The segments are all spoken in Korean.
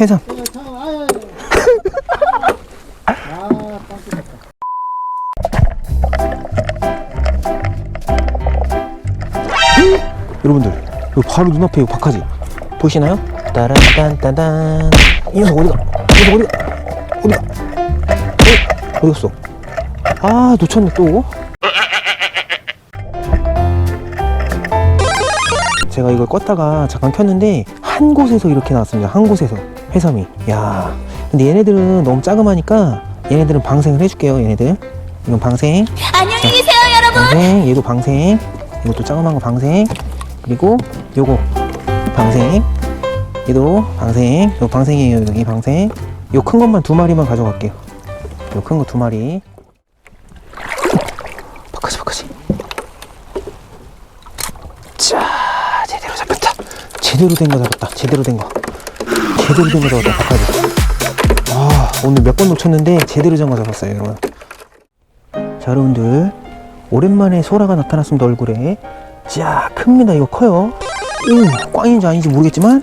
해삼. 여러분들, 이거 바로 눈앞에 이거 박하지 보이시나요? 따란딴딴딴. 이 녀석 어디가? 이 녀석 어디가? 어디가? 어? 어디 갔어? 아, 놓쳤네 또. 제가 이걸 껐다가 잠깐 켰는데 한 곳에서 이렇게 나왔습니다. 한 곳에서 해삼이. 야, 근데 얘네들은 너무 짜금하니까 얘네들은 방생을 해줄게요. 얘네들. 이건 방생. 안녕히 계세요, 여러분. 방생. 얘도 방생. 이것도 작은 거 방생. 그리고 요거 방생. 얘도 방생. 요 방생이에요. 여기 방생. 요 큰 것만 두 마리만 가져갈게요. 요 큰 거 두 마리. 바카지 바카지. 자. 제대로 된 거 잡았다. 제대로 된 거. 제대로 된 거 잡았다. 바카지. 아, 오늘 몇 번 놓쳤는데 제대로 된 거 잡았어요, 여러분. 자, 여러분들. 오랜만에 소라가 나타났습니다, 얼굴에. 자, 큽니다. 이거 커요. 오, 꽝인지 아닌지 모르겠지만.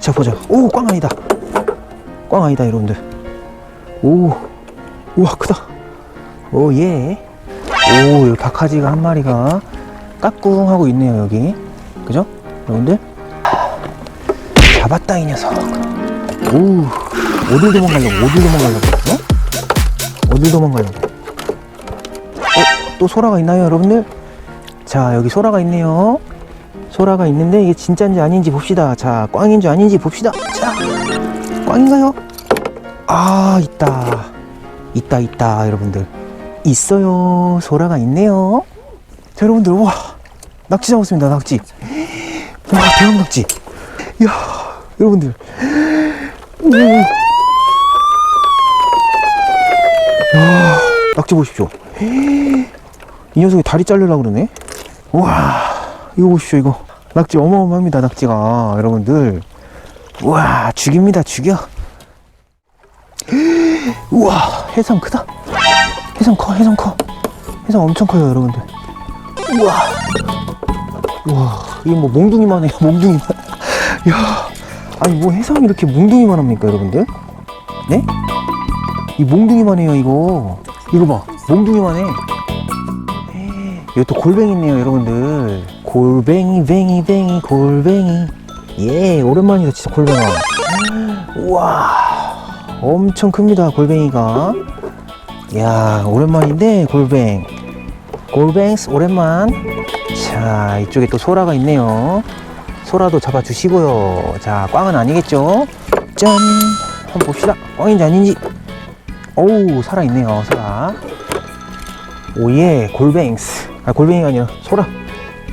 자, 보자. 오, 꽝 아니다. 꽝 아니다, 여러분들. 오, 우와, 크다. 오, 예. 오, 여기 박하지가 한 마리가 까꿍하고 있네요, 여기. 그죠? 여러분들? 잡았다, 이 녀석. 오, 어딜 도망가려고, 어딜 도망가려고, 어? 어딜 도망가려고. 어, 또 소라가 있나요, 여러분들? 자, 여기 소라가 있네요. 소라가 있는데 이게 진짜인지 아닌지 봅시다. 자, 꽝인지 아닌지 봅시다. 자, 꽝인가요? 아, 있다. 있다, 있다, 여러분들. 있어요. 소라가 있네요. 자, 여러분들, 와, 낙지 잡았습니다, 낙지. 와, 대형 낙지. 이야, 여러분들. 오. 야, 낙지 보십시오. 이 녀석이 다리 자르려고 그러네. 와, 이거 보십시오, 이거. 낙지 어마어마합니다, 낙지가. 여러분들. 우와, 죽입니다, 죽여. 우와, 해삼 크다. 해삼 커, 해삼 커. 해삼 엄청 커요, 여러분들. 우와. 우와, 이게 뭐 몽둥이만 해요, 몽둥이만. 야, 아니, 뭐 해삼이 이렇게 몽둥이만 합니까, 여러분들? 네? 이 몽둥이만 해요, 이거. 이거 봐, 몽둥이만 해. 이거 또 골뱅이 있네요, 여러분들. 골뱅이, 뱅이, 뱅이, 골뱅이. 예, 오랜만이다, 진짜 골뱅아. 우와, 엄청 큽니다, 골뱅이가. 야, 오랜만인데, 골뱅. 골뱅스, 오랜만. 자, 이쪽에 또 소라가 있네요. 소라도 잡아주시고요. 자, 꽝은 아니겠죠? 짠! 한번 봅시다. 꽝인지 아닌지. 어우, 살아있네요, 소라. 오예 골뱅스 아 골뱅이가 아니라 소라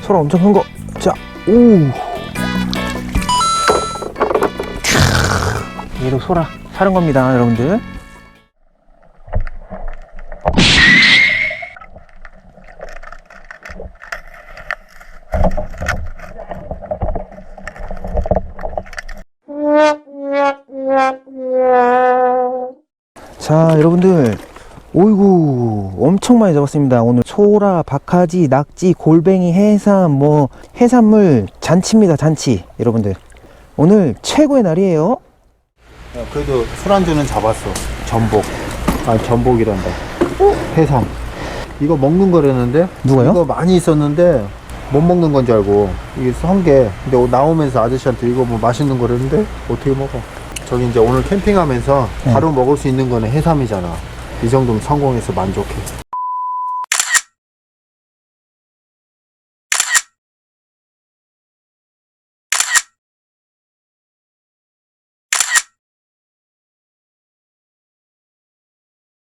소라 엄청 큰거 자오 얘도 소라 사는 겁니다 여러분들 자 여러분들 오이구 엄청 많이 잡았습니다 오늘 소라, 박하지, 낙지, 골뱅이, 해삼 뭐 해산물 잔치입니다 잔치 여러분들 오늘 최고의 날이에요 야, 그래도 술안주는 잡았어. 전복. 아니, 전복이란다. 해삼. 이거 먹는 거라는데? 누가요? 이거 많이 있었는데, 못 먹는 건 줄 알고. 이게 한 개. 근데 나오면서 아저씨한테 이거 뭐 맛있는 거라는데? 어떻게 먹어? 저기 이제 오늘 캠핑하면서 네. 바로 먹을 수 있는 거는 해삼이잖아. 이 정도면 성공해서 만족해.